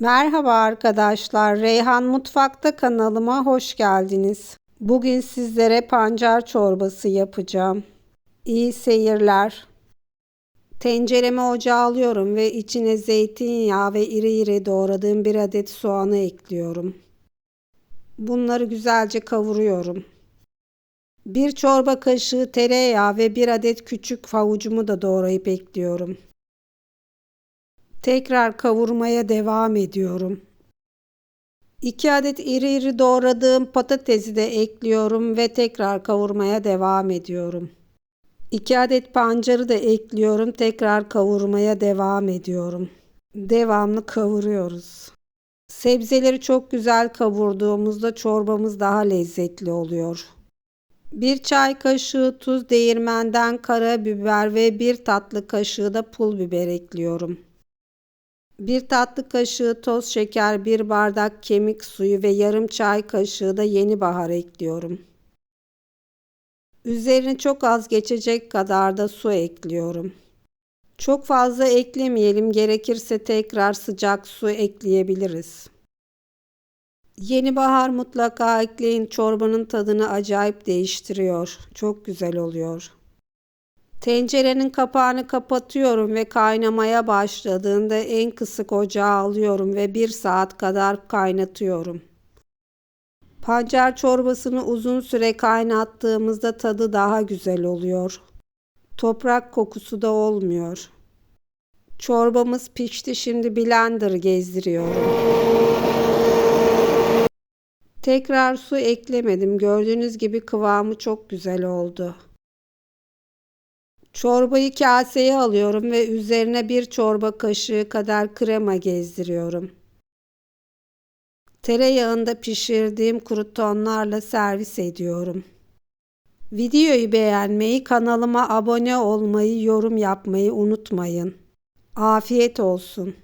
Merhaba arkadaşlar. Reyhan Mutfak'ta kanalıma hoş geldiniz. Bugün sizlere pancar çorbası yapacağım. İyi seyirler. Tencereme ocağa alıyorum ve içine zeytinyağı ve iri iri doğradığım bir adet soğanı ekliyorum. Bunları güzelce kavuruyorum. Bir çorba kaşığı tereyağı ve bir adet küçük havucumu da doğrayıp ekliyorum. Tekrar kavurmaya devam ediyorum. 2 adet iri iri doğradığım patatesi de ekliyorum ve tekrar kavurmaya devam ediyorum. 2 adet pancarı da ekliyorum. Tekrar kavurmaya devam ediyorum. Devamlı kavuruyoruz. Sebzeleri çok güzel kavurduğumuzda çorbamız daha lezzetli oluyor. Bir çay kaşığı tuz, değirmenden karabiber ve bir tatlı kaşığı da pul biber ekliyorum. Bir tatlı kaşığı toz şeker, bir bardak kemik suyu ve yarım çay kaşığı da yeni bahar ekliyorum. Üzerine çok az geçecek kadar da su ekliyorum. Çok fazla eklemeyelim, gerekirse tekrar sıcak su ekleyebiliriz. Yeni bahar mutlaka ekleyin. Çorbanın tadını acayip değiştiriyor. Çok güzel oluyor. Tencerenin kapağını kapatıyorum ve kaynamaya başladığında en kısık ocağa alıyorum ve bir saat kadar kaynatıyorum. Pancar çorbasını uzun süre kaynattığımızda tadı daha güzel oluyor. Toprak kokusu da olmuyor. Çorbamız pişti şimdi blender gezdiriyorum. Tekrar su eklemedim. Gördüğünüz gibi kıvamı çok güzel oldu. Çorbayı kaseye alıyorum ve üzerine bir çorba kaşığı kadar krema gezdiriyorum. Tereyağında pişirdiğim krutonlarla servis ediyorum. Videoyu beğenmeyi, kanalıma abone olmayı, yorum yapmayı unutmayın. Afiyet olsun.